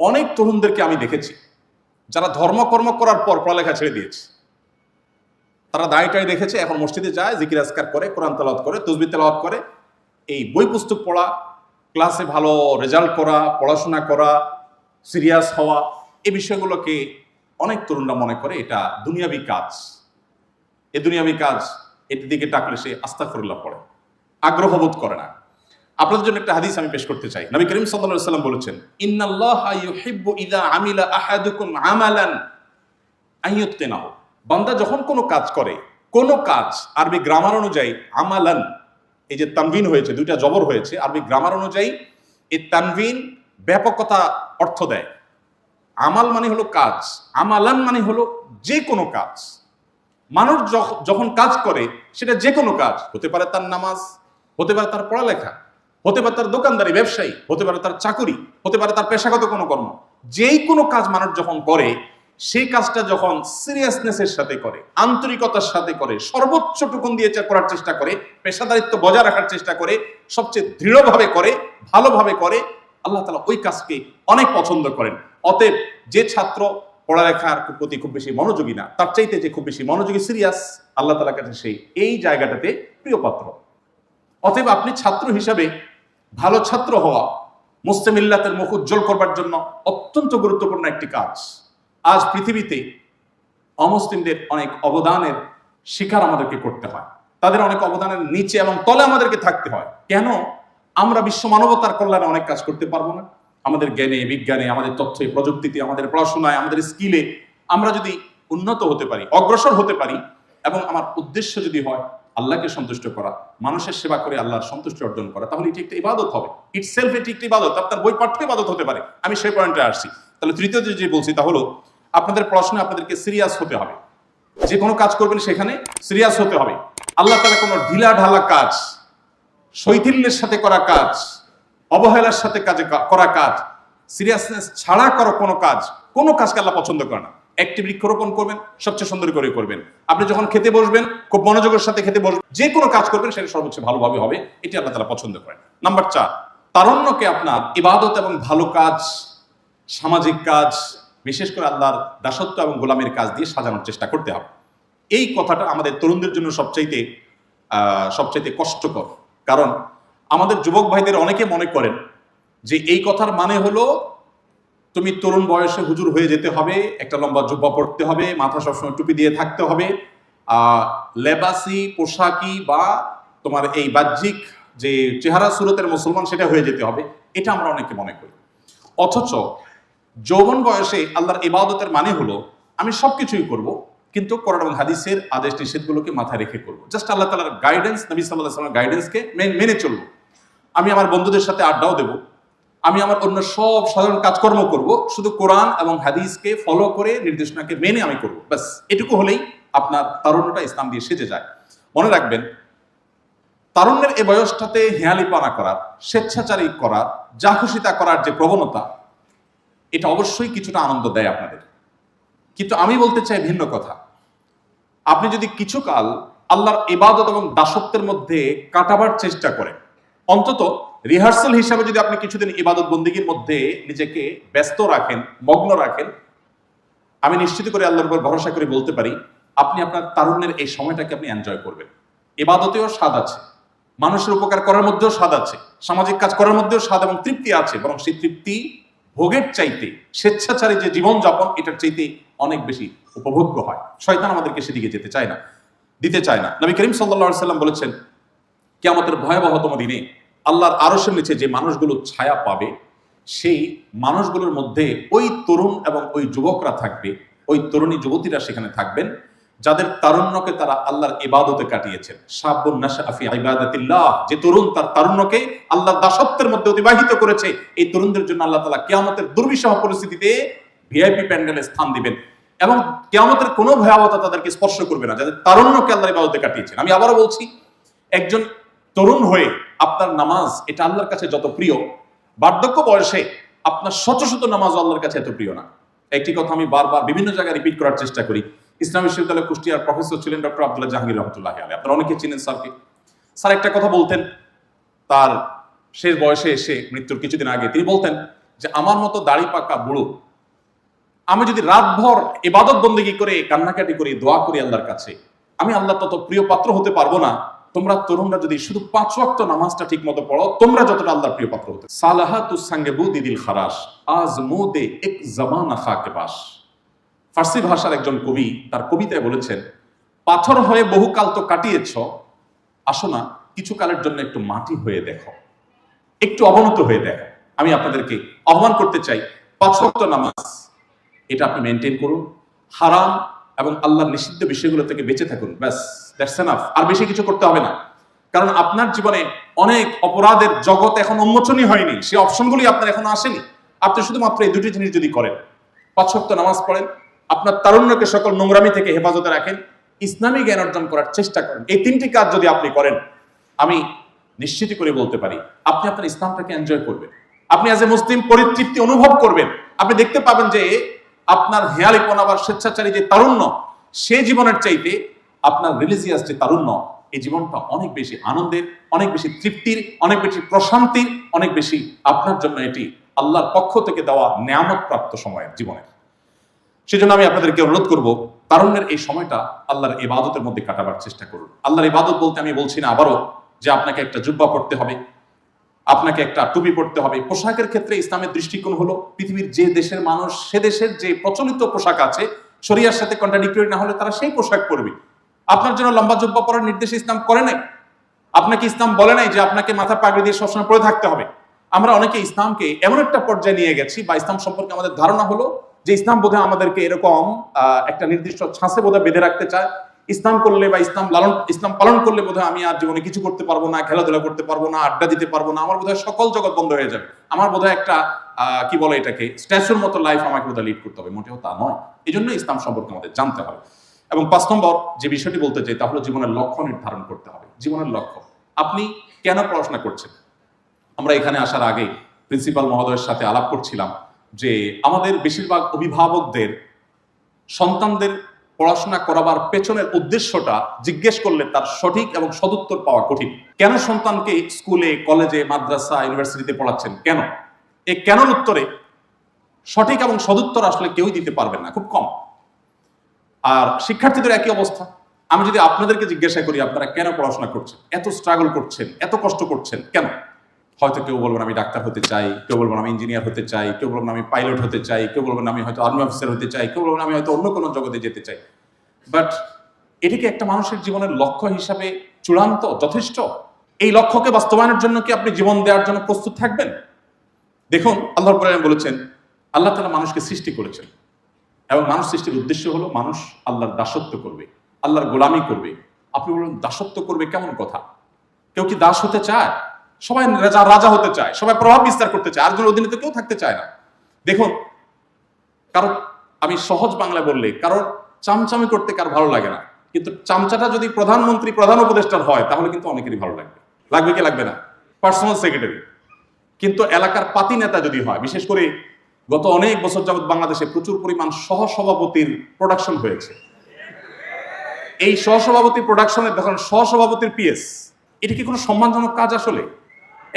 অনেক তরুণদেরকে আমি দেখেছি, যারা ধর্মকর্ম করার পর পড়ালেখা ছেড়ে দিয়েছে। তারা দায়টাই দেখেছে, এখন মসজিদে যায়, জিকির আজকার করে, কোরআন তেলাওয়াত করে, তসবি তেলাওয়াত করে। এই বই পুস্তক পড়া, ক্লাসে ভালো রেজাল্ট করা, পড়াশোনা করা, সিরিয়াস হওয়া, এই বিষয়গুলোকে অনেক তরুণরা মনে করে এটা দুনিয়াবি কাজ। এ দুনিয়াবি কাজ, এটির দিকে টাকলে সে আস্থা আস্তাফরুল্লাহ পড়ে, আগ্রহ বোধ করে না। আপনাদের জন্য একটা হাদিস আমি পেশ করতে চাই। নবী করিম সাল্লাল্লাহু সাল্লাম বলেছেন, ইন্নাল্লাহা ইউহিব্বু ইযা আমিলা আহাদুকুম আমালান আইয়ুতকিনাহু বান্দা যখন কোনো কাজ করে, কোনো কাজ আরবি গ্রামার অনুযায়ী আমালান, এই যে তানভিন হয়েছে, দুইটা জবর হয়েছে, আরবি গ্রামার অনুযায়ী এই তানভিন ব্যাপকতা অর্থ দেয়। আমাল মানে হলো কাজ, আমালান মানে হলো যে কোনো কাজ। মানুষ যখ- যখন কাজ করে, সেটা যে কোনো কাজ, হতে পারে তার নামাজ, হতে পারে তার পড়ালেখা। হতে পারে তার দোকানদারি, ব্যবসায়ী, হতে পারে তার চাকুরি, হতে পারে তার পেশাগত কোনো কর্ম। যেই কোনো কাজ মানুষ যখন করে, সেই কাজটা যখন সিরিয়াসনেসের সাথে করে, আন্তরিকতার সাথে করে সর্বোচ্চ টুকুন দিয়ে করার চেষ্টা করে, পেশাদারিত্ব বজায় রাখার চেষ্টা করে, সবচেয়ে দৃঢ়ভাবে করে, ভালোভাবে করে, আল্লাহ তালা ওই কাজকে অনেক পছন্দ করেন। অতএব যে ছাত্র পড়ালেখার প্রতি খুব বেশি মনোযোগী না, তার চাইতে যে খুব বেশি মনোযোগী সিরিয়াস আল্লাহ তালার কাছে সেই, এই জায়গাটাতে প্রিয় পাত্র। অতএব আপনি ছাত্র হিসাবে ভালো ছাত্র হওয়া মুসলিম ইল্লাতের মুখ উজ্জ্বল করবার জন্য অত্যন্ত গুরুত্বপূর্ণ একটি কাজ। আজ পৃথিবীতে অমুসলিমদের অনেক অবদানের শিকার আমাদেরকে করতে হয়। তাদের অনেক অবদানের নিচে এবং তলে আমাদেরকে থাকতে হয়। কেন? আমরা বিশ্ব মানবতার কল্যাণে অনেক কাজ করতে পারব না। আমাদের জ্ঞানে, বিজ্ঞানে, আমাদের তথ্যে, প্রযুক্তিতে, আমাদের পড়াশোনায়, আমাদের স্কিলে আমরা যদি উন্নত হতে পারি, অগ্রসর হতে পারি এবং আমার উদ্দেশ্য যদি হয় আল্লাহকে সন্তুষ্ট করা, মানুষের সেবা করে আল্লাহর সন্তুষ্টি অর্জন করা, তাহলে এটি একটা ইবাদত হবে। ইট সেলফ এটি একটি ইবাদত আপনার বই পাঠ্য ইবাদত হতে পারে। আমি সেই পয়েন্টে আসছি। তাহলে তৃতীয় যে বলছি তা হলো, আপনাদের পড়াশোনায় আপনাদেরকে সিরিয়াস হতে হবে। যে কোনো কাজ করবেন সেখানে সিরিয়াস হতে হবে। আল্লাহ তালা কোনো ঢিলা ঢালা কাজ, শৈথিল্যের সাথে করা কাজ, অবহেলার সাথে কাজে করা কাজ সিরিয়াসনেস ছাড়া করো কোনো কাজ, কোনো কাজকে আল্লাহ পছন্দ করে না। একটি বৃক্ষরোপণ করবেন, সবচেয়ে সুন্দর করে করবেন। আপনি যখন খেতে বসবেন, খুব মনোযোগের সাথে খেতে বসবেন, যে কোনো কাজ করবেন, সেটা সর্বোচ্চ ভালোভাবে হবে, এটি আল্লাহ তারা পছন্দ করেন। নাম্বার চার, তারণ্যকে আপনার ইবাদত এবং ভালো কাজ, সামাজিক কাজ, বিশেষ করে আল্লাহর দাসত্ব এবং গোলামের কাজ দিয়ে সাজানোর চেষ্টা করতে হবে। এই কথাটা আমাদের তরুণদের জন্য সবচাইতে সবচাইতে কষ্টকর। কারণ আমাদের যুবক ভাইদের অনেকে মনে করেন যে এই কথার মানে হলো তুমি তরুণ বয়সে হুজুর হয়ে যেতে হবে, একটা লম্বা জুব্বা পড়তে হবে, মাথা সবসময় টুপি দিয়ে থাকতে হবে। লেবাসি, পোশাকি বা তোমার এই বাহ্যিক যে চেহারা সুরতের মুসলমান সেটা হয়ে যেতে হবে, এটা আমরা অনেকে মনে করি। অথচ যৌবন বয়সে আল্লাহর ইবাদতের মানে হলো, আমি সবকিছুই করব, কিন্তু কোরআন এবং হাদিসের আদেশ নিষেধগুলোকে মাথায় রেখে করব। জাস্ট আল্লাহ তালার গাইডেন্স নবী সাল্লাহ গাইডেন্সকে মেনে চলবো। আমি আমার বন্ধুদের সাথে আড্ডাও দেব আমি আমার অন্য সব সাধারণ কাজকর্ম করব, শুধু কোরআন এবং হাদিসকে ফলো করে নির্দেশনাকে মেনে আমি করব। ব্যাস, এটুকু হলেই আপনার তারুণ্যটা ইসলাম দিয়ে সেজে যায়। মনে রাখবেন, তারুণ্যের এ বয়সটাতে হেয়ালি হেয়ালিপানা করার, স্বেচ্ছাচারী করার তা করার যে প্রবণতা, এটা অবশ্যই কিছুটা আনন্দ দেয় আপনাদের। কিন্তু আমি বলতে চাই ভিন্ন কথা। আপনি যদি কিছু কাল আল্লাহর ইবাদত এবং দাসত্বের মধ্যে কাটাবার চেষ্টা করেন, অন্তত রিহার্সাল হিসাবে যদি আপনি কিছুদিন ইবাদত বন্দিগির মধ্যে নিজেকে ব্যস্ত রাখেন, মগ্ন রাখেন, আমি নিশ্চিত করে আল্লাহর উপর ভরসা করে বলতে পারি, আপনি আপনার তারুণ্যের এই সময়টাকে আপনি এনজয় করবেন। ইবাদতেও স্বাদ আছে। মানুষের উপকার করার মধ্যেও স্বাদ আছে। সামাজিক কাজ করার মধ্যেও স্বাদ এবং তৃপ্তি আছে, বরং সেই তৃপ্তি ভোগের চাইতে, স্বেচ্ছাচারী যে জীবনযাপন, এটার চাইতে অনেক বেশি উপভোগ্য হয়। শয়তান আমাদেরকে সেদিকে যেতে চায় না, দিতে চায় না। নবী করিম সাল্লা সাল্লাম বলেছেন, কেয়ামতের ভয়াবহতম দিনে আল্লাহর আরশের নিচে যে মানুষগুলো ছায়া পাবে, সেই মানুষগুলোর মধ্যে ওই তরুণ এবং ওই যুবকরা থাকবে, ওই তরুণী যুবতীরা সেখানে থাকবেন, যাদের তারুণ্যকে তারা আল্লাহর ইবাদতে কাটিয়েছেন। যে তরুণ তার তারুণ্যকে আল্লাহর দাসত্বের মধ্যে অতিবাহিত করেছে, এই তরুণদের জন্য আল্লাহ তালা কেয়ামতের দুর্বিষহ পরিস্থিতিতে ভিআইপি প্যান্ডেলে স্থান দিবেন এবং কেয়ামতের কোনো ভয়াবহতা তাদেরকে স্পর্শ করবে না, যাদের তারুণ্যকে আল্লাহর ইবাদতে কাটিয়েছেন। আমি আবারও বলছি, একজন তরুণ হয়ে আপনার নামাজ এটা আল্লাহর কাছে যত প্রিয়, বার্ধক্য বয়সে আপনার শত শত নামাজ আল্লাহর কাছে এত প্রিয় না। একটি কথা আমি বারবার বিভিন্ন জায়গায় রিপিট করার চেষ্টা করি। ইসলাম বিশ্ববিদ্যালয় কুষ্টিয়ার প্রফেসর ছিলেন ডক্টর আব্দুল্লাহ জাহাঙ্গীর রহমতুল্লাহ আলী আপনারা অনেকে চিনেন স্যারকে। স্যার একটা কথা বলতেন, তার শেষ বয়সে এসে মৃত্যুর কিছুদিন আগে তিনি বলতেন যে, আমার মতো দাড়ি পাকা বুড়ো, আমি যদি রাতভর ইবাদত বন্দেগী করে কান্নাকাটি করি দোয়া করি আল্লাহর কাছে, আমি আল্লাহ তত প্রিয় পাত্র হতে পারব না। তোমরা তরুণরা যদি শুধু পাঁচ ওয়াক্ত নামাজটা ঠিক মতো পড়ো, তোমরা যতটা আল্লাহর প্রিয় পাত্র হতে। সালাহা তুসাঙ্গে বু দিদিল খারাস আজ মোদে এক জামানা খাকে বাস। ফার্সি ভাষার একজন কবি তার কবিতায় বলেছেন, পাথর হয়ে বহুকাল তো কাটিয়েছ, আসো না কিছু কালের জন্য একটু মাটি হয়ে দেখো। একটু অবনত হয়ে দেখো। আমি আপনাদেরকে আহ্বান করতে চাই, পাঁচ ওয়াক্ত নামাজ, এটা আপনি মেনটেন করুন। হারাম এবং আল্লাহর নিষিদ্ধ বিষয়গুলো থেকে বেঁচে থাকুন। ব্যাস দ্যাটস এনাফ আর বেশি কিছু করতে হবে না। কারণ আপনার জীবনে অনেক অপরাধের জগৎ এখন উন্মোচনই হয়নি। সেই অপশনগুলি আপনার এখন আসেনি। আপনি শুধুমাত্র এই দুটি জিনিস যদি করেন, পাঁচ সপ্তাহ নামাজ পড়েন, আপনার তারুণ্যকে সকল নোংরামি থেকে হেফাজতে রাখেন, ইসলামী জ্ঞান অর্জন করার চেষ্টা করেন। এই তিনটি কাজ যদি আপনি করেন, আমি নিশ্চিত করে বলতে পারি, আপনি আপনার ইসলামটাকে এনজয় করবেন। আপনি অ্যাজ এ মুসলিম পরিতৃপ্তি অনুভব করবেন। আপনি দেখতে পাবেন যে আপনার হেয়ালিপনা বা স্বেচ্ছাচারী যে তারুণ্য, সে জীবনের চাইতে আপনার রিলিজিয়াস যে তারুণ্য, এই জীবনটা অনেক বেশি আনন্দের, অনেক বেশি তৃপ্তির, অনেক বেশি প্রশান্তির, অনেক বেশি আপনার জন্য এটি আল্লাহর পক্ষ থেকে দেওয়া নেয়ামত প্রাপ্ত সময়ের জীবনের। সেজন্য আমি আপনাদেরকে অনুরোধ করব, তারুণ্যের এই সময়টা আল্লাহর ইবাদতের মধ্যে কাটাবার চেষ্টা করুন। আল্লাহর ইবাদত বলতে আমি বলছি না আবারও যে আপনাকে একটা জুব্বা পড়তে হবে আপনাকে একটা টুপি পড়তে হবে। পোশাকের ক্ষেত্রে ইসলামের দৃষ্টিকোণ হলো পৃথিবীর যে দেশের মানুষ, সে দেশের যে প্রচলিত পোশাক আছে, শরিয়ার সাথে কন্ট্রাডিক্টরি না হলে তারা সেই পোশাক পরবে। আপনার জন্য লম্বা জুব্বা পরার নির্দেশ ইসলাম করে নাই। আপনাকে ইসলাম বলে নাই যে আপনাকে মাথা পাগড়ি দিয়ে সবসময় পরে থাকতে হবে। আমরা অনেকে ইসলামকে এমন একটা পর্যায়ে নিয়ে গেছি বা ইসলাম সম্পর্কে আমাদের ধারণা হলো যে ইসলাম বোধহয় আমাদেরকে এরকম একটা নির্দিষ্ট ছাঁচে বোধহয় বেঁধে রাখতে চায়। ইসলাম করলে বা ইসলাম লালন, ইসলাম পালন করলে বোধহয় আমি আর জীবনে কিছু করতে পারব না, খেলাধুলা করতে পারব না, আড্ডা দিতে পারব না, আমার বোধহয় সকল জগৎ বন্ধ হয়ে যাবে। আমার বোধহয় একটা কি বলে এটাকে, স্ট্যাচুর মতো লাইফ আমাকে বোধহয় লিড করতে হবে, মোটেও তা নয়। এই জন্য ইসলাম সম্পর্কে আমাদের জানতে হবে। এবং পাঁচ নম্বর, যে বিষয়টি বলতে চাই, তা হলো জীবনের লক্ষ্য নির্ধারণ করতে হবে। জীবনের লক্ষ্য। আপনি কেন পড়াশোনা করছেন? আমরা এখানে আসার আগে প্রিন্সিপাল মহোদয়ের সাথে আলাপ করছিলাম যে আমাদের বেশিরভাগ অভিভাবকদের সন্তানদের পড়াশোনা করাবার পেছনের উদ্দেশ্যটা জিজ্ঞেস করলে তার সঠিক এবং সদুত্তর পাওয়া কঠিন। কেন সন্তানকে স্কুলে, কলেজে, মাদ্রাসা, ইউনিভার্সিটিতে পড়াচ্ছেন? কেন? এই কেন উত্তরে সঠিক এবং সদুত্তর আসলে কেউই দিতে পারবেন না, খুব কম। আর শিক্ষার্থীদের একই অবস্থা। আমি যদি আপনাদেরকে জিজ্ঞাসা করি, আপনারা কেন পড়াশোনা করছেন? এত স্ট্রাগল করছেন? এত কষ্ট করছেন? কেন? হয়তো কেউ বলবেন আমি ডাক্তার হতে চাই, কেউ বলবেন আমি ইঞ্জিনিয়ার হতে চাই, কেউ বলবেন আমি পাইলট হতে চাই, কেউ বলবেন আমি হয়তো আর্মি অফিসার হতে চাই, কেউ বলবেন আমি হয়তো অন্য কোনো জগতে যেতে চাই। বাট এটিকে একটা মানুষের জীবনের লক্ষ্য হিসাবে চূড়ান্ত, যথেষ্ট। এই লক্ষ্যকে বাস্তবায়নের জন্য কি আপনি জীবন দেওয়ার জন্য প্রস্তুত থাকবেন? দেখুন আল্লাহ বলেছেন, আল্লাহ তালা মানুষকে সৃষ্টি করেছেন। এবং মানুষ সৃষ্টির উদ্দেশ্য হলো মানুষ আল্লাহর দাসত্ব করবে, আল্লাহর গোলামি করবে। আপনি বলুন, দাসত্ব করবে কেমন কথা? কেউ কি দাস হতে চায়? সবাই রাজা রাজা হতে চায়, সবাই প্রভাব বিস্তার করতে চায় আরেকজন অধীনে তো কেউ থাকতে চায় না। দেখুন কারণ আমি সহজ বাংলা বললে কারোর চামচামি করতে কার ভালো লাগে না। কিন্তু চামচাটা যদি প্রধানমন্ত্রী, প্রধান উপদেষ্টার হয়, তাহলে কিন্তু অনেকেরই ভালো লাগবে। লাগবে কি লাগবে না? পার্সোনাল সেক্রেটারি কিন্তু এলাকার পাতি নেতা যদি হয়, বিশেষ করে গত অনেক বছর যাবত বাংলাদেশে প্রচুর পরিমাণ সহসভাপতির প্রোডাকশন হয়েছে। এই সহসভাপতি প্রোডাকশনের দেখুন, সহসভাপতির পিএস এটা কি কোনো সম্মানজনক কাজ আসলে?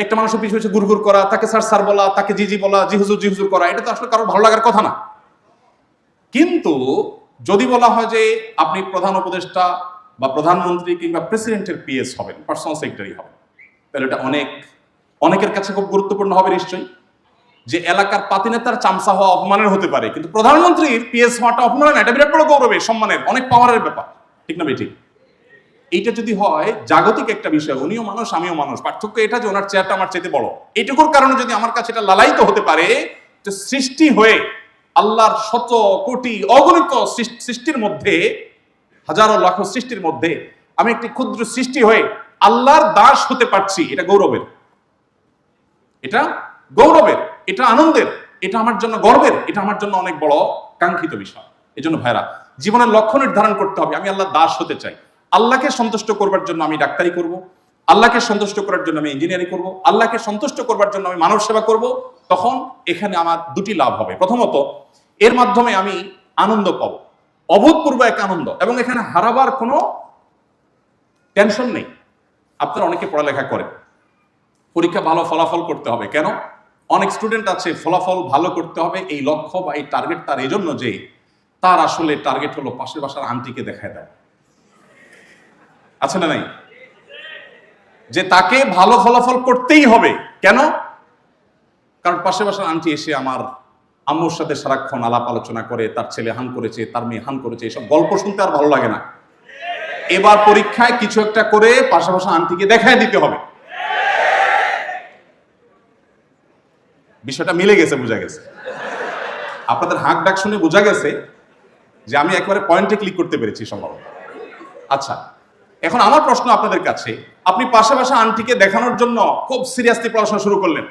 একটা মানুষের পিছু পিছু গুড়গুড় করা, তাকে স্যার স্যার বলা, তাকে জি জি বলা, জি হুজুর জি হুজুর করা, এটা তো আসলে কারোর ভালো লাগার কথা না। কিন্তু যদি বলা হয় যে আপনি প্রধান উপদেষ্টা বা প্রধানমন্ত্রী কিংবা প্রেসিডেন্টের পিএস হবেন পার্সোনাল সেক্রেটারি হবেন, তাহলে এটা অনেক, অনেকের কাছে খুব গুরুত্বপূর্ণ হবে নিশ্চয়ই যে এলাকার পাতিনেতার চামচা হওয়া অপমানের হতে পারে, কিন্তু প্রধানমন্ত্রীর পিএস হওয়াটা অপমানের এটা বিরাট বড় গৌরবের, সম্মানের, অনেক পাওয়ারের ব্যাপার, ঠিক না ঠিক? এইটা যদি হয়, জাগতিক একটা বিষয়, উনিও মানুষ, আমিও মানুষ। পার্থক্য এটা যে ওনার চেয়ারটা আমার চাইতে বড়। এইটুকুর কারণে যদি আমার কাছে এটা লালায়িত হতে পারে যে সৃষ্টি হয়ে আল্লাহর শত কোটি অগণিত সৃষ্টির মধ্যে, হাজারো লাখ সৃষ্টির মধ্যে, আমি একটি ক্ষুদ্র সৃষ্টি হয়ে আল্লাহর দাস হতে পারছি, এটা গৌরবের। এটা গৌরবের, এটা আনন্দের, এটা আমার জন্য গর্বের, এটা আমার জন্য অনেক বড় কাঙ্ক্ষিত বিষয়। এই জন্য ভাইরা জীবনের লক্ষ্য নির্ধারণ করতে হবে, আমি আল্লাহ দাস হতে চাই। আল্লাহকে সন্তুষ্ট করবার জন্য আমি ডাক্তারি করব, আল্লাহকে সন্তুষ্ট করার জন্য আমি ইঞ্জিনিয়ারিং করব, আল্লাহকে সন্তুষ্ট করবার জন্য আমি মানব সেবা করব, তখন এখানে আমার দুটি লাভ হবে। প্রথমত, এর মাধ্যমে আমি আনন্দ পাবো। অভূতপূর্ব এক আনন্দ, এবং এখানে হারাবার কোনো টেনশন নেই। আপনারা অনেকে পড়ালেখা করেন। পরীক্ষা ভালো ফলাফল করতে হবে। কেন? অনেক স্টুডেন্ট আছে, ফলাফল ভালো করতে হবে, এই লক্ষ্য বা এই টার্গেট তার এই জন্য যে তার আসলে টার্গেট হলো পাশের বাসার আন্টিকে দেখায় দেওয়া। আছে না নাই? যে তাকে ভালো ফলাফল করতেই হবে। কেন? কারণ পাশের বাসার আন্টি এসে আমার আম্মুর সাথে সারাক্ষণ আলাপ আলোচনা করে, তার ছেলে হান করেছে, তার মেয়ে হান করেছে, এসব গল্প শুনতে আর ভালো লাগে না। এবার পরীক্ষায় কিছু একটা করে পাশাপাশি আন্টিকে দেখায় দিতে হবে। বিষয়টা মিলে গেছে, বোঝা গেছে। আপনাদের হাঁক ডাক শুনে বোঝা গেছে যে আমি একবারে পয়েন্টে ক্লিক করতে পেরেছি সম্ভবত। আচ্ছা এখন আমার প্রশ্ন আপনাদের কাছে, আপনি পাশাপাশি আন্টিকে দেখানোর জন্য খুব সিরিয়াসলি পড়াশোনা শুরু করলেন।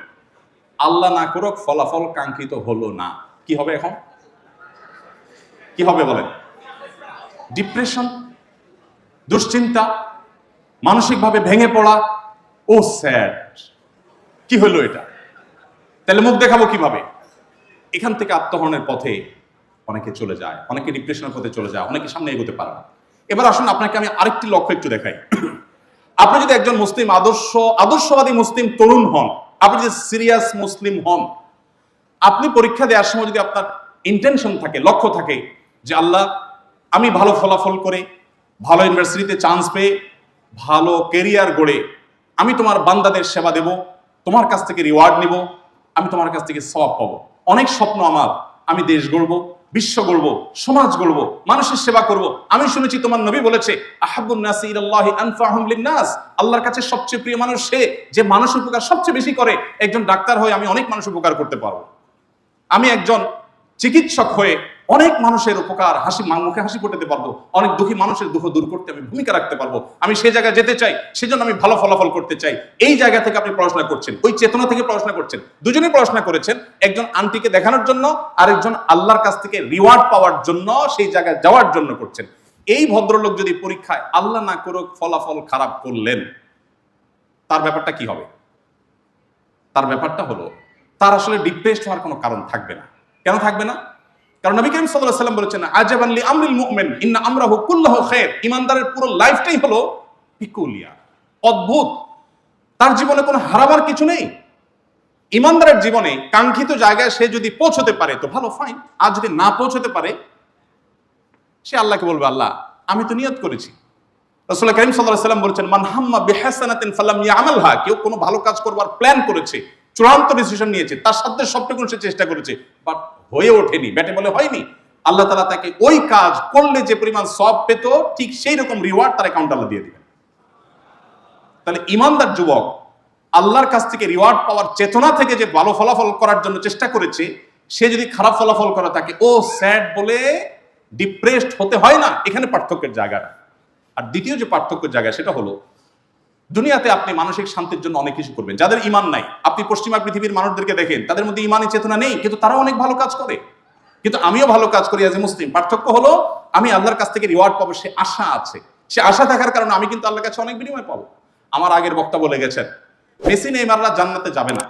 আল্লাহ না করুক, ফলাফল কাঙ্ক্ষিত হলো না। কি হবে এখন? কি হবে বলেন? ডিপ্রেশন দুশ্চিন্তা, মানসিকভাবে ভেঙে পড়া, ও স্যাড কি হলো এটা? তাহলে মুখ দেখাবো কীভাবে? এখান থেকে আত্মহরণের পথে অনেকে চলে যায়, অনেকে ডিপ্রেশনের পথে চলে যায়, অনেকে সামনে এগোতে পারে না। এবার আসুন আপনাকে আমি আরেকটি লক্ষ্য একটু দেখাই। আপনি যদি একজন মুসলিম আদর্শ, আদর্শবাদী মুসলিম তরুণ হন, আপনি যদি সিরিয়াস মুসলিম হন, আপনি পরীক্ষা দেওয়ার সময় যদি আপনার ইন্টেনশন থাকে, লক্ষ্য থাকে যে আল্লাহ, আমি ভালো ফলাফল করে, ভালো ইউনিভার্সিটিতে চান্স পেয়ে, ভালো কেরিয়ার গড়ে, আমি তোমার বান্দাদের সেবা দেব, তোমার কাছ থেকে রিওয়ার্ড নিব, আমি তোমার কাছ থেকে সব পাবো। অনেক স্বপ্ন আমার, আমি দেশ গড়বো বিশ্ব গড়বো, সমাজ গড়বো, মানুষের সেবা করব। আমি শুনেছি তোমার নবী বলেছে নাসির আল্লাহ আল্লাহর কাছে সবচেয়ে প্রিয় মানুষ সে, যে মানুষ উপকার সবচেয়ে বেশি করে। একজন ডাক্তার হয়ে আমি অনেক মানুষ উপকার করতে পারব। আমি একজন চিকিৎসক হয়ে অনেক মানুষের উপকার হাসি মুখে হাসি ফোটাতে পারব। অনেক দুঃখী মানুষের দুঃখ দূর করতে আমি ভূমিকা রাখতে পারব। আমি সেই জায়গায় যেতে চাই, সেজন্য আমি ভালো ফলাফল করতে চাই। এই জায়গা থেকে আপনি পড়াশোনা করছেন, ওই চেতনা থেকে পড়াশোনা করছেন। দুজনেই পড়াশোনা করেছেন, একজন আন্টিকে দেখানোর জন্য, আরেকজন আল্লাহর কাছ থেকে রিওয়ার্ড পাওয়ার জন্য, সেই জায়গায় যাওয়ার জন্য করছেন। এই ভদ্রলোক যদি পরীক্ষায় আল্লাহ না করুক, ফলাফল খারাপ করলেন, তার ব্যাপারটা কি হবে? তার ব্যাপারটা হলো, তার আসলে ডিপ্রেসড হওয়ার কোনো কারণ থাকবে না। কেন থাকবে না? কারণ নবী করিম সাল্লাল্লাহু আলাইহি সাল্লাম বলেছেন, আজাবান লি আমরিল মুমিন, ইন্না আমরাহু কুল্লাহু খায়র ইমানদারের পুরো লাইফটাই হলো পিকুলিয়া, অদ্ভুত। তার জীবনে কোনো হারাবার কিছু নেই। ইমানদারের জীবনে কাঙ্ক্ষিত জায়গায় সে যদি পৌঁছতে পারে, তো ভালো ফাইন আর যদি না পৌঁছতে পারে, সে আল্লাহকে বলবে, আল্লাহ, আমি তো নিয়ত করেছি। রাসূল করিম আলাইহি সাল্লাম বলেছেন, মান হাম্মা বিহাসানাতিন ফালাম ইয়ামালহা কেউ কোনো ভালো কাজ করবার প্ল্যান করেছে, চূড়ান্ত ডিসিশন নিয়েছে, তার সাথে সবটুকু সে চেষ্টা করেছে বাট হয়ে ওঠেনি। ব্যাটে বলে হয়নি। আল্লাহ তাআলা তাকে ওই কাজ করলে যে পরিমাণ সব পেত, ঠিক সেই রকম রিওয়ার্ড তার অ্যাকাউন্ট আল্লাহ দিয়ে দিবেন তাহলে ইমানদার যুবক আল্লাহর কাছ থেকে রিওয়ার্ড পাওয়ার চেতনা থেকে যে ভালো ফলাফল করার জন্য চেষ্টা করেছে, সে যদি খারাপ ফলাফল করে তাকে, ও স্যাড বলে ডিপ্রেসড হতে হয় না, এখানে পার্থক্যের জায়গাটা। আর দ্বিতীয় যে পার্থক্যের জায়গা, সেটা হলো দুনিয়াতে আপনি মানসিক শান্তির জন্য অনেক কিছু করবেন। যাদের ইমান নাই, আপনি পশ্চিমা পৃথিবীর মানুষদেরকে দেখেন, তাদের মধ্যে ইমানের চেতনা নেই, কিন্তু তারা অনেক ভালো কাজ করে। কিন্তু আমিও ভালো কাজ করি অ্যাজ এ মুসলিম পার্থক্য হলো, আমি আল্লাহর কাছ থেকে রিওয়ার্ড পাবো, সে আশা আছে। সে আশা থাকার কারণে আমি কিন্তু আল্লাহর কাছে অনেক বিনিময় পাবো। আমার আগের বক্তা বলে গেছেন, মেসি নেইমাররা জান্নাতে যাবে না।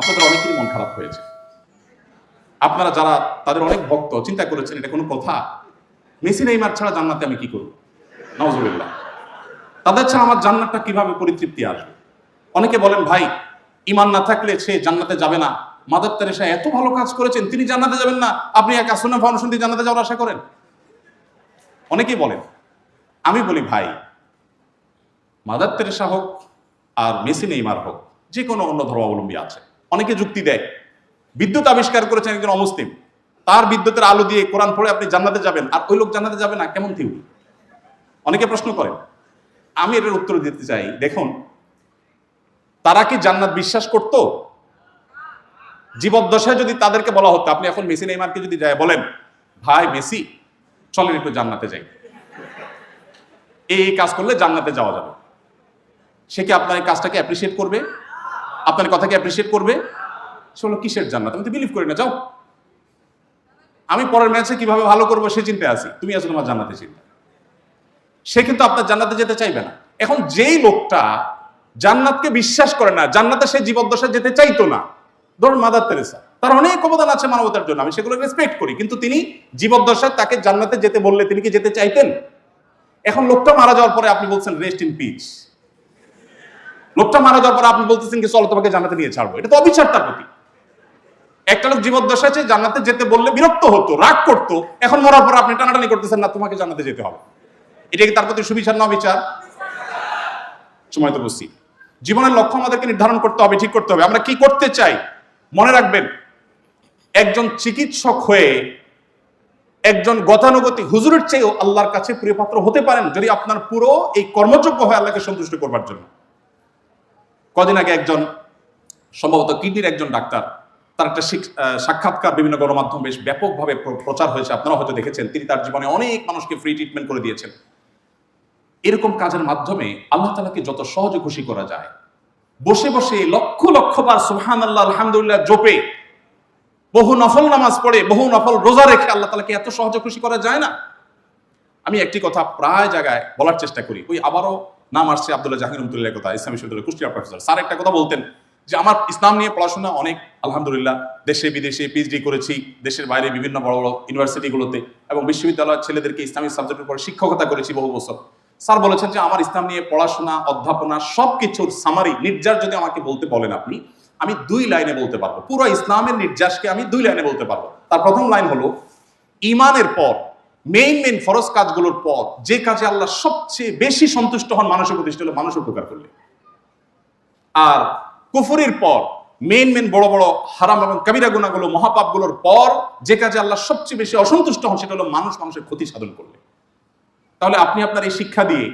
আপনাদের অনেকেরই মন খারাপ হয়েছে। আপনারা যারা, তাদের অনেক ভক্ত, চিন্তা করেছেন, এটা কোনো কথা? মেসি নেইমার ছাড়া জান্নাতে আমি কি করব? নজরুল্লাহ তাদের ছাড়া আমার জান্নাতটা কীভাবে পরিতৃপ্তি আসবে? অনেকে বলেন, ভাই ইমান না থাকলে সে জান্নাতে যাবে না। মাদার তেরেসা এত ভালো কাজ করেছেন, তিনি জান্নাতে যাবেন না। আপনি এক আসনা ফাউন্ডেশন দিয়ে জান্নাতে যাওয়ার আশা করেন? অনেকেই বলেন, আমি বলি, ভাই, মাদার তেরেসা হোক আর মেসি নেইমার হোক যে কোনো অন্য ধর্মাবলম্বী আছে। অনেকে যুক্তি দেয়। বিদ্যুৎ আবিষ্কার করেছেন একজন অমুসলিম। তার বিদ্যুতের আলো দিয়ে কোরআন পড়ে আপনি জান্নাতে যাবেন, আর ওই লোক জান্নাতে যাবে না, কেমন থিউরি অনেকে প্রশ্ন করেন আমি এটার উত্তর দিতে চাই। দেখুন, তারা কি জান্নাত বিশ্বাস করত? জীবদ্দশায় যদি তাদেরকে বলা হতো, আপনি এখন মেসি নেইমারকে যদি যায় বলেন, ভাই, মেসি, চলেন একটু জান্নাতে যাই। এই কাজ করলে জান্নাতে যাওয়া যাবে। সে কি আপনার এই কাজটাকে অ্যাপ্রিসিয়েট করবে? আপনার কথাকে অ্যাপ্রিসিয়েট করবে? সে হলো কিসের জান্নাত? আমি তো বিলিভ করি না, যাও। আমি পরের ম্যাচে কীভাবে ভালো করব সে চিন্তায় আছি। তুমি আছো তোমার জান্নাতে চিন্তা সে কিন্তু আপনার জান্নাতে যেতে চাইবে না। এখন যেই লোকটা জান্নাতকে বিশ্বাস করে না, জান্নাতে সে জীবদ্দশায় যেতে চাইতো না, ধরুন মাদার তেরেসা, তার অনেক অবদান আছে মানবতার জন্য, আমি সেগুলো রেসপেক্ট করি, কিন্তু তিনি জীবদ্দশায় তাকে জান্নাতে যেতে বললে তিনি কি যেতে চাইতেন? এখন লোকটা মারা যাওয়ার পরে আপনি বলছেন রেস্ট ইন পিচ লোকটা মারা যাওয়ার পর আপনি বলতেছেন কি, চলো, তোমাকে জানাতে নিয়ে ছাড়বো। এটা তো অবিচার তার প্রতি। একটা লোক জীবদ্দশা আছে জান্নাতে যেতে বললে বিরক্ত হতো, রাগ করতো, এখন মরার পর আপনি টানাটানি করতেছেন, না, তোমাকে জানাতে যেতে হবে। এটা কি তার প্রতি সুবিচার না অবিচার? সময় তো বুঝছি। জীবনের লক্ষ্য আমাদেরকে নির্ধারণ করতে হবে, ঠিক করতে হবে। আমরা কি করতে চাই? মনে রাখবেন, একজন চিকিৎসক হয়ে একজন গতানুগতিক হুজুরের চেয়েও আল্লাহর কাছে প্রিয় পাত্র হতে পারেন যদি আপনার পুরো এই কর্মযোগ্য হয় আল্লাহকে সন্তুষ্ট করবার জন্য। কদিন আগে একজন, সম্ভবত কিডনির একজন ডাক্তার, তার একটা সাক্ষাৎকার বিভিন্ন গণমাধ্যম বেশ ব্যাপকভাবে প্রচার হয়েছে। আপনারা হয়তো দেখেছেন, তিনি তার জীবনে অনেক মানুষকে ফ্রি ট্রিটমেন্ট করে দিয়েছেন। এরকম কাজের মাধ্যমে আল্লাহ তালাকে যত সহজে খুশি করা যায়। বসে বসে লক্ষ লক্ষ বার সুহান আল্লাহ আলহামদুলিল্লাহ জোপে, বহু নফল নামাজ পড়ে, বহু নফল রোজা রেখে আল্লাহ তালাকে এত সহজে খুশি করা যায় না? আমি একটি কথা প্রায় জায়গায় বলার চেষ্টা করি। ওই আবারও নাম আসছে আব্দুল্লাহ জাহির রহমতুল্লাহ কথা, ইসলামী বিশ্ববিদ্যালয় কুষ্টিয়া প্রফেসর স্যার একটা কথা বলতেন যে, আমার ইসলাম নিয়ে পড়াশোনা অনেক, আলহামদুলিল্লাহ, দেশে বিদেশে পিএইচডি করেছি, দেশের বাইরে বিভিন্ন বড় বড় ইউনিভার্সিটিগুলোতে এবং বিশ্ববিদ্যালয়ের ছেলেদেরকে ইসলামিক সাবজেক্টের উপর শিক্ষকতা করেছি বহু বছর। স্যার বলেছেন যে আমার ইসলাম নিয়ে পড়াশোনা, অধ্যাপনা সব কিছুর সামারি নির্যাস যদি আমাকে বলতে বলেন আপনি, আমি দুই লাইনে বলতে পারব। পুরো ইসলামের নির্যাসকে আমি দুই লাইনে বলতে পারব। তার প্রথম লাইন হলো, ইমানের পর মেইন মেইন ফরজ কাজগুলোর পর, যে কাজে আল্লাহ সবচেয়ে বেশি সন্তুষ্ট হন মানুষের প্রতিষ্ঠা হলো মানুষ উপকার করলে। আর কুফরির পর মেইন মেইন বড় বড় হারাম এবং কাবিরা গুণাগুলো মহাপাপগুলোর পর, যে কাজে আল্লাহ সবচেয়ে বেশি অসন্তুষ্ট হন, সেটা হলো মানুষ মানুষের ক্ষতি সাধন করলে। তাহলে আপনি আপনার এই শিক্ষা দিয়ে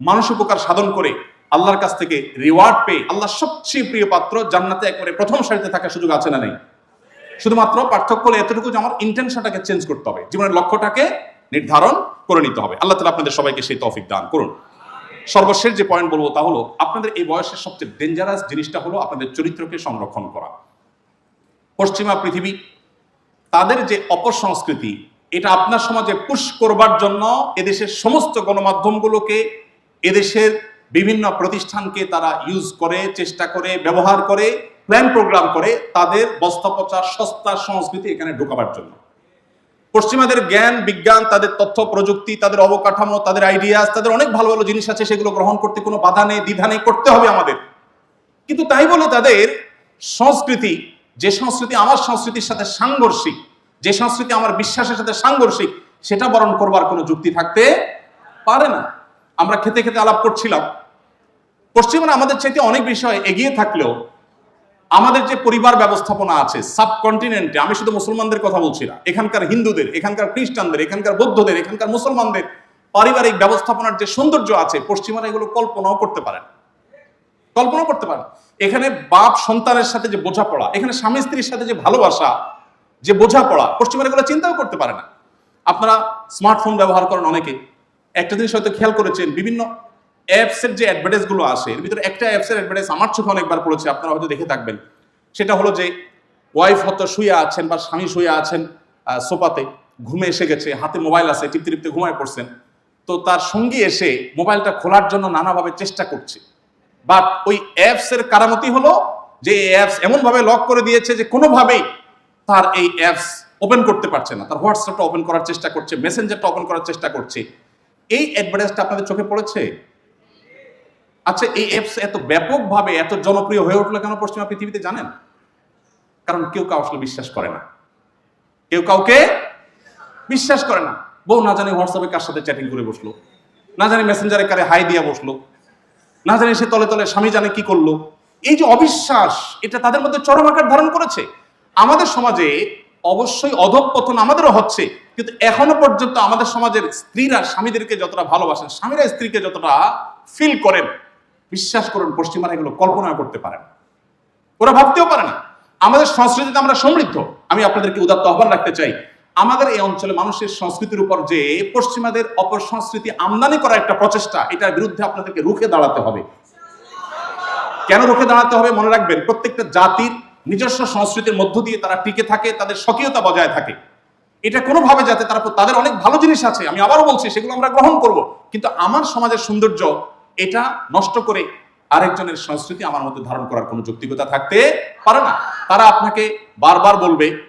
মানুষ উপকার সাধন করে আল্লাহর কাছ থেকে রিওয়ার্ড পেয়ে আল্লাহ সবচেয়ে প্রিয় পাত্র জান্নাতে একবারে প্রথম সারিতে থাকার সুযোগ আছে না নেই? শুধুমাত্র পার্থক্য হলো এতটুকু যে আমার ইন্টেনশনটাকে চেঞ্জ করতে হবে। জীবনের লক্ষ্যটাকে নির্ধারণ করে নিতে হবে। আল্লাহ তালা আপনাদের সবাইকে সেই তৌফিক দান করুন। সর্বশেষ যে পয়েন্ট বলব তা হলো, আপনাদের এই বয়সের সবচেয়ে ডেঞ্জারাস জিনিসটা হলো আপনাদের চরিত্রকে সংরক্ষণ করা। পশ্চিমা পৃথিবী, তাদের যে অপসংস্কৃতি এটা আপনার সমাজে পুশ করবার জন্য এদেশের সমস্ত গণমাধ্যমগুলোকে, এদেশের বিভিন্ন প্রতিষ্ঠানকে তারা ইউজ করে, চেষ্টা করে, ব্যবহার করে প্ল্যান প্রোগ্রাম করে তাদের বস্তাপচা সস্তা সংস্কৃতি এখানে ঢোকাবার জন্য। পশ্চিমাদের জ্ঞান, বিজ্ঞান, তাদের তথ্য, প্রযুক্তি, তাদের অবকাঠামো, তাদের আইডিয়াস তাদের অনেক ভালো ভালো জিনিস আছে, সেগুলো গ্রহণ করতে কোনো বাধা নেই, দ্বিধা নেই, করতে হবে আমাদের। কিন্তু তাই বলে তাদের সংস্কৃতি, যে সংস্কৃতি, আমার সংস্কৃতির সাথে সাংঘর্ষিক যে সংস্কৃতি আমার বিশ্বাসের সাথে সাংঘর্ষিক, সেটা বরণ করবার কোনো যুক্তি থাকতে পারে না। আমরা খেতে খেতে আলাপ করছিলাম। পশ্চিমরা আমাদের চাইতে অনেক বিষয় এগিয়ে থাকলেও আমাদের যে পরিবার ব্যবস্থাপনা আছে সাবকন্টিনেন্টে আমি শুধু মুসলমানদের কথা বলছি না, এখানকার হিন্দুদের, এখানকার খ্রিস্টানদের, এখানকার বৌদ্ধদের, এখানকার মুসলমানদের পারিবারিক ব্যবস্থাপনার যে সৌন্দর্য আছে, পশ্চিমারা এগুলো কল্পনাও করতে পারেন কল্পনা করতে পারেন এখানে বাপ সন্তানের সাথে যে বোঝাপড়া, এখানে স্বামী স্ত্রীর সাথে যে ভালোবাসা যে বোঝাপড়া পশ্চিমারা এগুলো চিন্তাও করতে পারে না। আপনারা স্মার্টফোন ব্যবহার করেন অনেকে। একটা জিনিস হয়তো খেয়াল করেছেন, বিভিন্ন অ্যাপসের যে অ্যাডভার্টাইজগুলো আসে এর ভিতরে একটা অ্যাপসের অ্যাডভার্টাইজ আমার চোখে অনেকবার পড়েছে, আপনারা হয়তো দেখে থাকবেন। সেটা হলো যে ওয়াইফ হয়তো শুয়ে আছেন বা স্বামী শুয়ে আছেন সোফাতে, ঘুমে এসে গেছে, হাতে মোবাইল আছে টিপতে টিপতে ঘুমায় পড়ছেন। তো তার সঙ্গী এসে মোবাইলটা খোলার জন্য নানাভাবে চেষ্টা করছে। বাট ওই অ্যাপস এর কারামতি হলো যে অ্যাপস এমন ভাবে লক করে দিয়েছে যে কোনোভাবেই তার এই অ্যাপস ওপেন করতে পারছে না। তার হোয়াটসঅ্যাপটা ওপেন করার চেষ্টা করছে মেসেঞ্জারটা ওপেন করার চেষ্টা করছে। এই অ্যাডভার্টাইজটা আপনাদের চোখে পড়েছে? আচ্ছা এই অ্যাপস এত ব্যাপকভাবে, এত জনপ্রিয় হয়ে উঠল কেন পশ্চিমা পৃথিবীতে জানেন? কারণ কেউ কাউ আসলে বিশ্বাস করে না। কেউ কাউকে বিশ্বাস করে না। বউ না জানি হোয়াটসঅ্যাপে কার সাথে চ্যাটিং করে বসল। না জানি মেসেঞ্জারে কারে হাই দিয়া বসল। না জানি সে তলে তলে স্বামী জানে কি করল। এই যে অবিশ্বাস, এটা তাদের মধ্যে চরম আকার ধারণ করেছে। আমাদের সমাজে অবশ্যই অধঃপতন আমাদেরও হচ্ছে, কিন্তু এখনও পর্যন্ত আমাদের সমাজের স্ত্রীরা স্বামীদেরকে যতটা ভালোবাসেন, স্বামীরা স্ত্রীকে যতটা ফিল করেন, বিশ্বাস করুন পশ্চিমারা এগুলো কল্পনা করতে পারেন। ওরা ভাবতেও পারে না। আমাদের সংস্কৃতিতে আমরা সমৃদ্ধ। আমি আপনাদেরকে উদাত্ত আহ্বান রাখতে চাই, আমাদের এই অঞ্চলে মানুষের সংস্কৃতির উপর যে পশ্চিমাদের অপর সংস্কৃতি আমদানি করার একটা প্রচেষ্টা, এটার বিরুদ্ধে আপনাদেরকে রুখে দাঁড়াতে হবে। কেন রুখে দাঁড়াতে হবে মনে রাখবেন? প্রত্যেকটা জাতির নিজস্ব সংস্কৃতির মধ্য দিয়ে তারা টিকে থাকে, তাদের স্বকীয়তা বজায় থাকে। এটা কোনোভাবে যাতে তারা তাদের অনেক ভালো জিনিস আছে, আমি আবারও বলছি, সেগুলো আমরা গ্রহণ করব। কিন্তু আমার সমাজের সৌন্দর্য, এটা নষ্ট করে আরেকজনের সংস্কৃতি আমার মধ্যে ধারণ করার কোনো যৌক্তিকতা থাকতে পারে না। তারা আপনাকে বারবার বলবে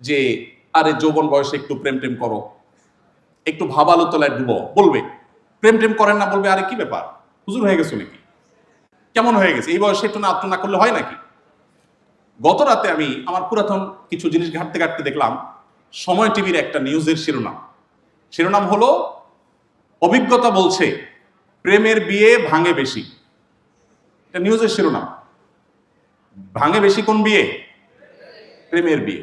যে, আরে, যৌবন বয়সে একটু প্রেম টেম করো। একটু ভাবালো তলায় ডুবো। বলবে। প্রেম টেম করেন না, বলবে। আরে, কি ব্যাপার? হুজুর হয়ে গেছো নাকি? কেমন হয়ে গেছে? এই বয়সে একটু না আত্ম না করলে হয় নাকি? গত রাতে আমি আমার পুরাতন কিছু জিনিস ঘাটতে ঘাটতে দেখলাম সময় টিভির একটা নিউজের শিরোনাম। শিরোনাম হলো, অভিজ্ঞতা বলছে, প্রেমের বিয়ে ভাঙে বেশি। এটা নিউজের শিরোনাম। ভাঙে বেশি কোন বিয়ে? প্রেমের বিয়ে।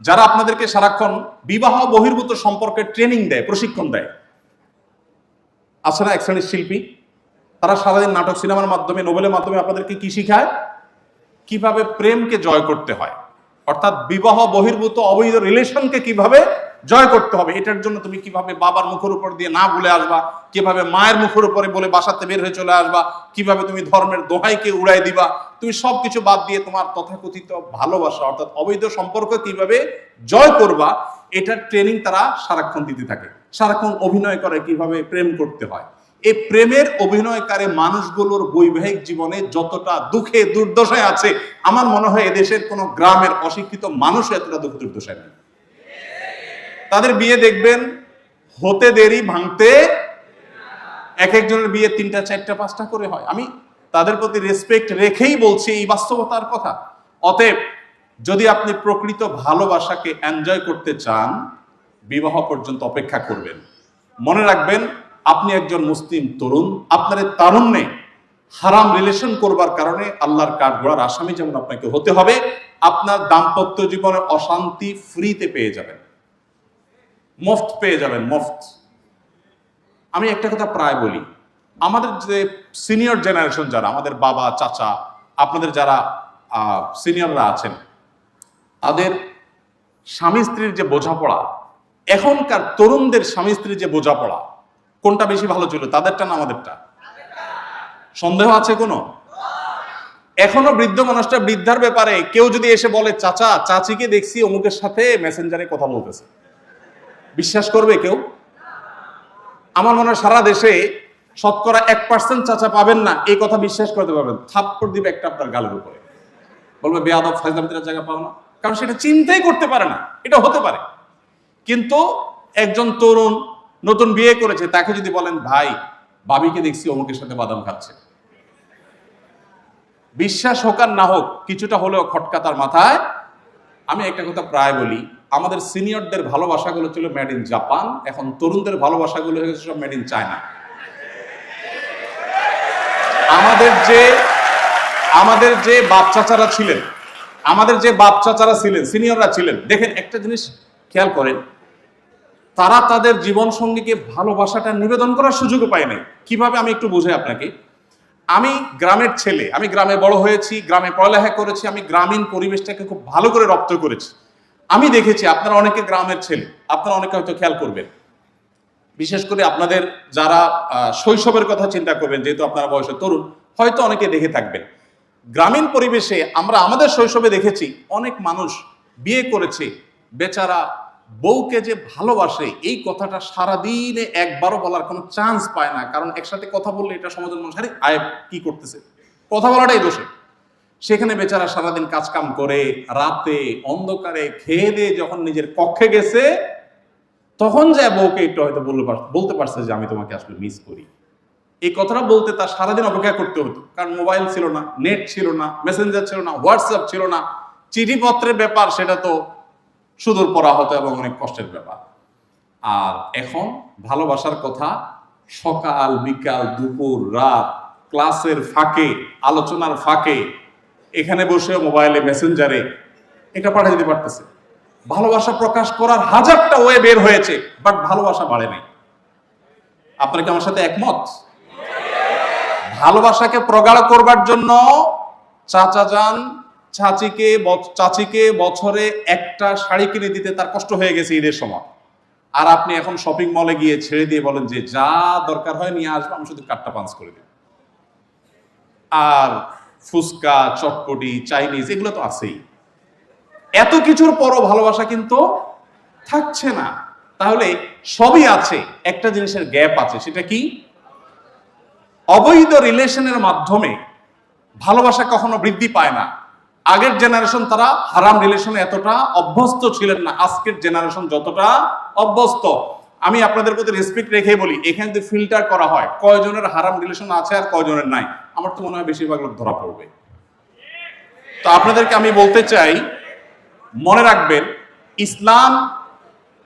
যারা আপনাদেরকে সারাক্ষণ বিবাহ বহির্ভূত সম্পর্কে ট্রেনিং দেয়, প্রশিক্ষণ দেয়, আছে না এক শ্রেণির শিল্পী? তারা সারাদিন নাটক সিনেমার মাধ্যমে, নোবেলের মাধ্যমে আপনাদেরকে কি শিখায়? কীভাবে প্রেমকে জয় করতে হয়? অর্থাৎ বিবাহ, বহির্ভূত, অবৈধ রিলেশনকে কীভাবে জয় করতে হবে? এটার জন্য তুমি কীভাবে বাবার মুখের উপর দিয়ে না বলে আসবা? কীভাবে মায়ের মুখের উপরে বলে বাসাতে বের হয়ে চলে আসবা? কীভাবে তুমি ধর্মের দোহাইকে উড়াই দিবা? তুমি সবকিছু বাদ দিয়ে তোমার তথাকথিত ভালোবাসা, অর্থাৎ অবৈধ সম্পর্ক কীভাবে জয় করবা? এটার ট্রেনিং তারা সারাক্ষণ দিতে থাকে। সারাক্ষণ অভিনয় করে কীভাবে প্রেম করতে হয়। এই প্রেমের অভিনয়কারী মানুষগুলোর বৈবাহিক জীবনে যতটা দুঃখে দুর্দশায় আছে, আমার মনে হয় এদেশের কোন গ্রামের অশিক্ষিত মানুষ এতটা দুঃখ দুর্দশায় নেই। তাদের বিয়ে দেখবেন, হতে দেরি, ভাঙতে এক একজনের বিয়ে তিনটা, চারটা, পাঁচটা করে হয়। আমি তাদের প্রতি রেসপেক্ট রেখেই বলছি, এই বাস্তবতার কথা। অতএব, যদি আপনি প্রকৃত ভালোবাসাকে এনজয় করতে চান, বিবাহ পর্যন্ত অপেক্ষা করবেন। মনে রাখবেন আপনি একজন মুসলিম তরুণ, আপনার তারুণ্যে হারাম রিলেশন করবার কারণে আল্লাহর কাঠগোড়ার আসামি যেমন আপনাকে হতে হবে, আপনার দাম্পত্য জীবনে অশান্তি ফ্রিতে পেয়ে যাবেন। মফত পেয়ে যাবেন, মফত। আমি একটা কথা প্রায় বলি, আমাদের যে সিনিয়র জেনারেশন যারা, আমাদের বাবা, চাচা, আপনাদের যারা সিনিয়ররা আছেন, তাদের স্বামী স্ত্রীর যে বোঝাপড়া, এখনকার তরুণদের স্বামী স্ত্রীর যে বোঝাপড়া কোনটা বেশি ভালো ছিল? তাদেরটা না আমাদেরটা? সন্দেহ আছে কোনো? এখনও বৃদ্ধ মানুষটা বৃদ্ধার ব্যাপারে কেউ যদি এসে বলে, চাচা, চাচিকে দেখছি অমুকের সাথে মেসেঞ্জারে কথা বলতেছে। বিশ্বাস করবে কেউ? আমার মনে হয় সারা দেশে শতকরা এক পার্সেন্ট চাচা পাবেন না, এই কথা বিশ্বাস করতে পারবেন। থাপ্পড় দিবে একটা আপনার গালের উপরে। বলবে, বেয়াদব, ফাইজলামতির জায়গা পাও না। কারণ সেটা চিন্তাই করতে পারে না, এটা হতে পারে। কিন্তু একজন তরুণ নতুন বিয়ে করেছে, তাকে যদি বলেন, ভাই, বাবিকে দেখছি অমুকের সাথে বাদাম খাচ্ছে। বিশ্বাস হোক আর না হোক, কিছুটা হলেও খটকা তার মাথায়। আমি একটা কথা প্রায় বলি, আমাদের সিনিয়রদের ভালোবাসাগুলো ছিল মেড ইন জাপান এখন তরুণদের ভালোবাসাগুলো হয়ে গেছে সব মেড ইন চায়না আমাদের যে আমাদের যে বাপ চাচারা ছিলেন, আমাদের যে বাপ চাচারা ছিলেন, সিনিয়ররা ছিলেন, দেখেন একটা জিনিস খেয়াল করেন তারা তাদের জীবন সঙ্গীকে ভালোবাসাটা নিবেদন করার সুযোগও পায় নাই। কীভাবে আমি একটু বুঝাই আপনাকে? আমি গ্রামের ছেলে, আমি গ্রামে বড় হয়েছি, গ্রামে পড়ালেখা করেছি, আমি গ্রামীণ পরিবেশটাকে খুব ভালো করে রপ্ত করেছি। আমি দেখেছি আপনারা অনেকে গ্রামের ছেলে, আপনারা অনেকে হয়তো খেয়াল করবেন। বিশেষ করে আপনাদের যারা শৈশবের কথা চিন্তা করবেন, যেহেতু আপনারা বয়সে তরুণ, হয়তো অনেকে দেখে থাকবেন। গ্রামীণ পরিবেশে আমরা আমাদের শৈশবে দেখেছি, অনেক মানুষ বিয়ে করেছে, বেচারা বউকে যে ভালোবাসে, এই কথাটা সারাদিনে একবারও বলার কোনো চান্স পায় না। কারণ একসাথে কথা বললে এটা সমাজের মানুষ, আরে, আয়, কি করতেছে? কথা বলাটাই দোষে। সেখানে বেচারা সারাদিন কাজ কাম করে, রাতে অন্ধকারে খেয়ে দিয়ে যখন নিজের কক্ষে গেছে, তখন যে বউকে একটু হয়তো বলতে পারছে যে, আমি তোমাকে আসলে মিস করি। এই কথাটা বলতে তার সারাদিন অপেক্ষা করতে হতো। কারণ মোবাইল ছিল না নেট ছিল না মেসেঞ্জার ছিল না হোয়াটসঅ্যাপ ছিল না। চিঠিপত্রের ব্যাপার সেটা তো সুদূর পড়া হতো এবং অনেক কষ্টের ব্যাপার। আর এখন ভালোবাসার কথা, সকাল, বিকাল, দুপুর, রাত, ক্লাসের ফাঁকে, আলোচনার ফাঁকে, এখানে বসে মোবাইলে মেসেঞ্জারে এটা পাঠিয়ে দিতে পারতেছে। ভালোবাসা প্রকাশ করার হাজারটা ওয়ে বের হয়েছে, বাট ভালোবাসা বাড়ে নাই। আপনারা কি আমার সাথে একমত? ভালোবাসাকে প্রগাঢ় করবার জন্য চাচা যান চাচিকে চাচিকে বছরে একটা শাড়ি কিনে দিতে তার কষ্ট হয়ে গেছে ঈদের সময়। আর আপনি এখন শপিং মলে গিয়ে ছেড়ে দিয়ে বলেন যে যা দরকার হয় নিয়ে আসব, আমি শুধু কাটটা পাঞ্চ করে দেব আর ফুচকা, চটপটি চাইনিজ এগুলো তো আছেই। এত কিছুর পরও ভালোবাসা কিন্তু থাকছে না। তাহলে সবই আছে, একটা জিনিসের গ্যাপ আছে, সেটা কি? অবৈধ রিলেশনের মাধ্যমে ভালোবাসা কখনো বৃদ্ধি পায় না। আগের জেনারেশন তারা হারাম রিলেশনে এতটা অভ্যস্ত ছিলেন না। আজকের জেনারেশন যতটা অভ্যস্ত। আমি আপনাদের প্রতি রেসপেক্ট রেখে বলি, এখানে যদি ফিল্টার করা হয়, কয়জনের হারাম রিলেশন আছে আর কয়জনের নাই, আমার তো মনে হয় বেশিরভাগ লোক ধরা পড়বে। তো আপনাদেরকে আমি বলতে চাই, মনে রাখবেন, ইসলাম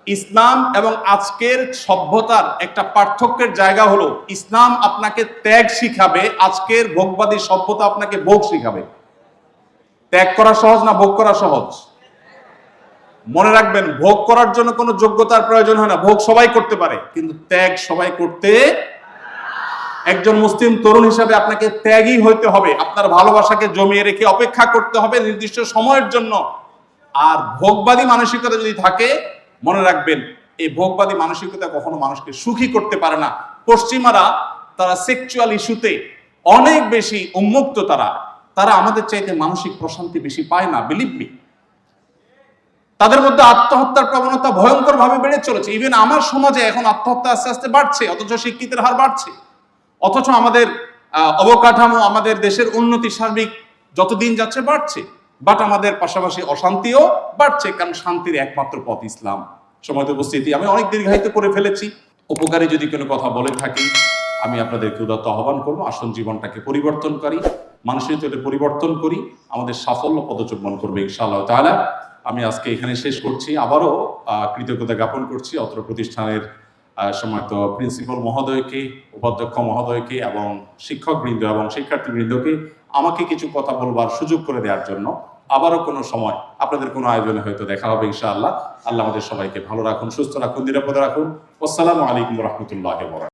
ইসলাম এবং আজকের সভ্যতার একটা পার্থক্যের জায়গা হলো, ইসলাম আপনাকে ত্যাগ শিখাবে, আজকের ভোগবাদী সভ্যতা আপনাকে ভোগ শিখাবে। ত্যাগ করা সহজ না ভোগ করা সহজ? মনে রাখবেন, ভোগ করার জন্য কোনো যোগ্যতার প্রয়োজন হয় না। ভোগ সবাই করতে পারে, কিন্তু ত্যাগ সবাই করতে একজন মুসলিম তরুণ হিসাবে আপনাকে ত্যাগই হইতে হবে। আপনার ভালোবাসাকে জমিয়ে রেখে অপেক্ষা করতে হবে নির্দিষ্ট সময়ের জন্য। আর ভোগবাদী মানসিকতা যদি থাকে, মনে রাখবেন, এই ভোগবাদী মানসিকতা কখনো মানুষকে সুখী করতে পারে না। পশ্চিমারা তারা সেক্সুয়াল ইস্যুতে অনেক বেশি উন্মুক্ত তারা। তারা আমাদের চাইতে মানসিক প্রশান্তি বেশি পায় না বিলিভ মি তাদের মধ্যে আত্মহত্যার প্রবণতা ভয়ঙ্কর ভাবে বেড়ে চলেছে। ইভেন আমার সমাজে এখন আত্মহত্যা আস্তে আস্তে বাড়ছে, অথচ শিক্ষিতের হার বাড়ছে। অথচ আমাদের অবকাঠামো, আমাদের দেশের উন্নতি সার্বিক যতদিন যাচ্ছে বাড়ছে বাট আমাদের পাশাপাশি অশান্তিও বাড়ছে, কারণ শান্তির একমাত্র পথ ইসলাম। সময় উপস্থিতি আমি অনেক দীর্ঘায়িত করে ফেলেছি। উপকারী যদি কোনো কথা বলে থাকি, আমি আপনাদেরকে উদাত্ত আহ্বান করব আসন জীবনটাকে পরিবর্তন করি মানুষের চলে পরিবর্তন করি, আমাদের সাফল্য পদচুম্বন করবে ইনশাআল্লাহ তাআলা। আমি আজকে এখানে শেষ করছি। আবারও কৃতজ্ঞতা জ্ঞাপন করছি অত্র প্রতিষ্ঠানের সম্মানিত প্রিন্সিপাল মহোদয়কে, উপাধ্যক্ষ মহোদয়কে এবং শিক্ষকবৃন্দ এবং শিক্ষার্থীবৃন্দকে আমাকে কিছু কথা বলবার সুযোগ করে দেওয়ার জন্য। আবারও কোনো সময় আপনাদের কোনো আয়োজনে হয়তো দেখা হবে ইনশাআল্লাহ। আল্লাহ আমাদের সবাইকে ভালো রাখুন, সুস্থ রাখুন, নিরাপদে রাখুন। আসসালামু আলাইকুম রহমতুল্লাহ